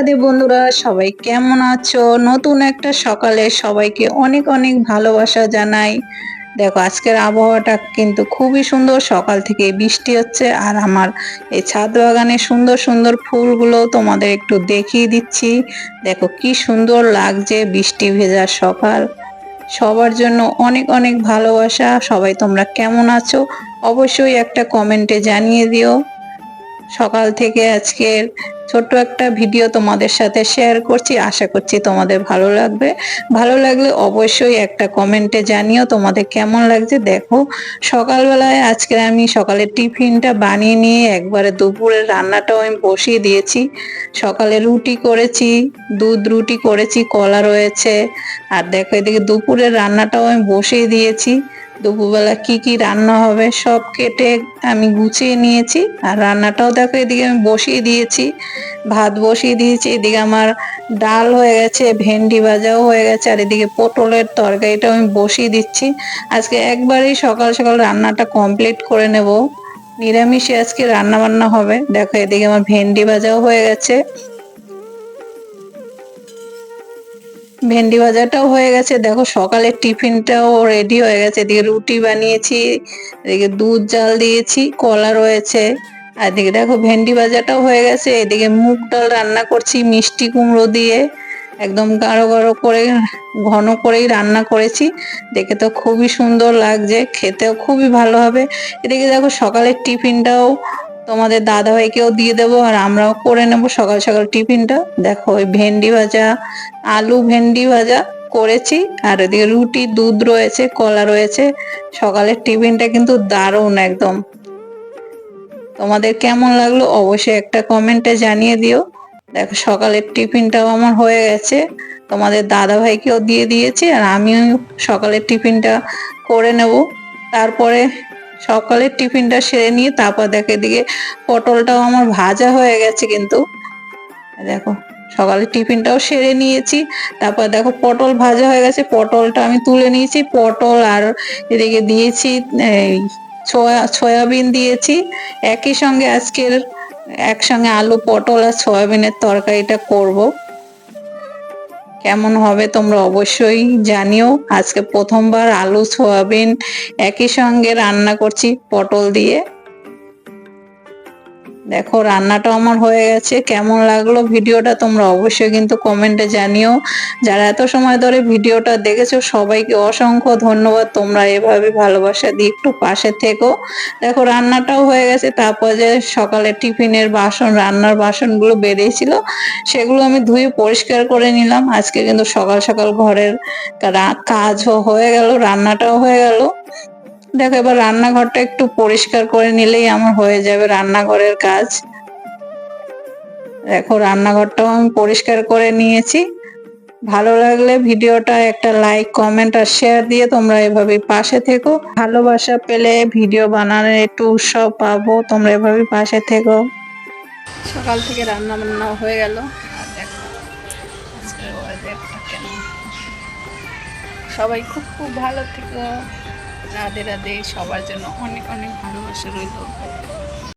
রাধে বন্ধুরা, সবাই কেমন আছো? নতুন একটা সকালে সবাইকে অনেক অনেক ভালোবাসা জানাই। দেখো, আজকের আবহাওয়াটা কিন্তু খুবই সুন্দর। সকাল থেকে বৃষ্টি হচ্ছে আর আমার এই ছাদ বাগানে সুন্দর সুন্দর ফুলগুলো তোমাদের একটু দেখিয়ে দিচ্ছি। দেখো, কি সুন্দর লাগছে বৃষ্টি ভেজা সকাল। সবার জন্য অনেক অনেক ভালোবাসা। সবাই তোমরা কেমন আছো? অবশ্যই একটা কমেন্টে জানিয়ে দিও। সকাল থেকে আজকের ছোট্ট একটা ভিডিও তোমাদের সাথে শেয়ার করছি। আশা করছি তোমাদের ভালো লাগবে। ভালো লাগলে অবশ্যই একটা কমেন্টে জানিও তোমাদের কেমন লাগছে। দেখো, সকালবেলায় আজকে আমি সকালে টিফিনটা বানিয়ে নিয়ে একবারে দুপুরের রান্নাটাও আমি বসিয়ে দিয়েছি। সকালে রুটি করেছি, দুধ রুটি করেছি, কলা রয়েছে। আর দেখো এদিকে দুপুরের রান্নাটাও আমি বসিয়ে দিয়েছি। দুপুরবেলা কি কি রান্না হবে সব কেটে আমি গুছিয়ে নিয়েছি। আর রান্নাটাও দেখো, এদিকে আমি বসিয়ে দিয়েছি, ভাত বসিয়ে দিয়েছি, এদিকে আমার ডাল হয়ে গেছে, ভেন্ডি ভাজাও হয়ে গেছে, আর এদিকে পটলের তরকারিটাও আমি বসিয়ে দিচ্ছি। আজকে একবারেই সকাল সকাল রান্নাটা কমপ্লিট করে নেব। নিরামিষে আজকে রান্না বান্না হবে। দেখো, এদিকে আমার ভেন্ডি ভাজাও হয়ে গেছে। ভেন্ডি ভাজাটাও হয়ে গেছে। দেখো সকালের টিফিনটাও রেডি হয়ে গেছে। এদিকে রুটি বানিয়েছি, এদিকে দুধ জাল দিয়েছি, কলা রয়েছে। আর এদিকে দেখো ভেন্ডি ভাজাটাও হয়ে গেছে। এদিকে মুগ ডাল রান্না করছি মিষ্টি কুমড়ো দিয়ে। একদম গাঢ় গাঢ় করে, ঘন করেই রান্না করেছি। দেখে তো খুবই সুন্দর লাগছে, খেতেও খুবই ভালো হবে। এদিকে দেখো সকালের টিফিনটাও তোমাদের দাদা ভাইকেও দিয়ে দেবো আর আমরাও করে নেব সকাল সকাল টিফিনটা। দেখো, ওই ভেন্ডি ভাজা, আলু ভেন্ডি ভাজা করেছি আর ওদিকে রুটি, দুধ রয়েছে, কলা রয়েছে। সকালের টিফিনটা কিন্তু দারুণ একদম। তোমাদের কেমন লাগল অবশ্যই একটা কমেন্টে জানিয়ে দিও। দেখো, সকালের টিফিনটাও আমার হয়ে গেছে। তোমাদের দাদা ভাইকেও দিয়ে দিয়েছি আর আমিও সকালের টিফিনটা করে নেব। তারপরে সকালের টিফিনটা সেরে নিয়ে তারপর দেখো এদিকে পটলটাও আমার ভাজা হয়ে গেছে কিন্তু। দেখো, সকালে টিফিনটাও সেরে নিয়েছি, তারপর দেখো পটল ভাজা হয়ে গেছে, পটলটা আমি তুলে নিয়েছি, পটল আর এদিকে দিয়েছি সয়া, সয়াবিন দিয়েছি, একই সঙ্গে আজকের, একসঙ্গে আলু পটল আর সয়াবিনের তরকারিটা করব। কেমন হবে তোমরা অবশ্যই জানিও। আজকে প্রথমবার আলু, সোয়াবিন একই সঙ্গে রান্না করছি, পটল দিয়ে। দেখো, রান্নাটা আমার হয়ে গেছে। কেমন লাগল ভিডিওটা তোমরা অবশ্যই কিন্তু কমেন্টে জানিও। যারা এত সময় ধরে ভিডিওটা দেখেছ, সবাইকে অসংখ্য ধন্যবাদ। তোমরা এভাবে ভালোবাসা দিয়ে একটু পাশে থেকো। দেখো, রান্নাটাও হয়ে গেছে। তারপর যে সকালে টিফিনের বাসন, রান্নার বাসনগুলো বেরিয়েছিল, সেগুলো আমি ধুয়ে পরিষ্কার করে নিলাম। আজকে কিন্তু সকাল সকাল ঘরের কাজও হয়ে গেল, রান্নাটাও হয়ে গেল। দেখো, এবার রান্নাঘরটা একটু পরিষ্কার করে নিলেই আমার হয়ে যাবে রান্নাঘরের কাজ। দেখো, রান্নাঘরটাও আমি পরিষ্কার করে নিয়েছি। ভালো লাগলে ভিডিওটা একটা লাইক, কমেন্ট আর শেয়ার দিয়ে তোমরা এভাবে পাশে থেকো। ভালোবাসা পেলে ভিডিও বানানোর একটু উৎসাহ পাবো, তোমরা এভাবে পাশে থেকো। সকাল থেকে রান্না বান্না হয়ে গেল। সবাই খুব খুব ভালো থেকো। রাধে রাধে সবার জন্য অনেক অনেক ভালোবাসা রইল।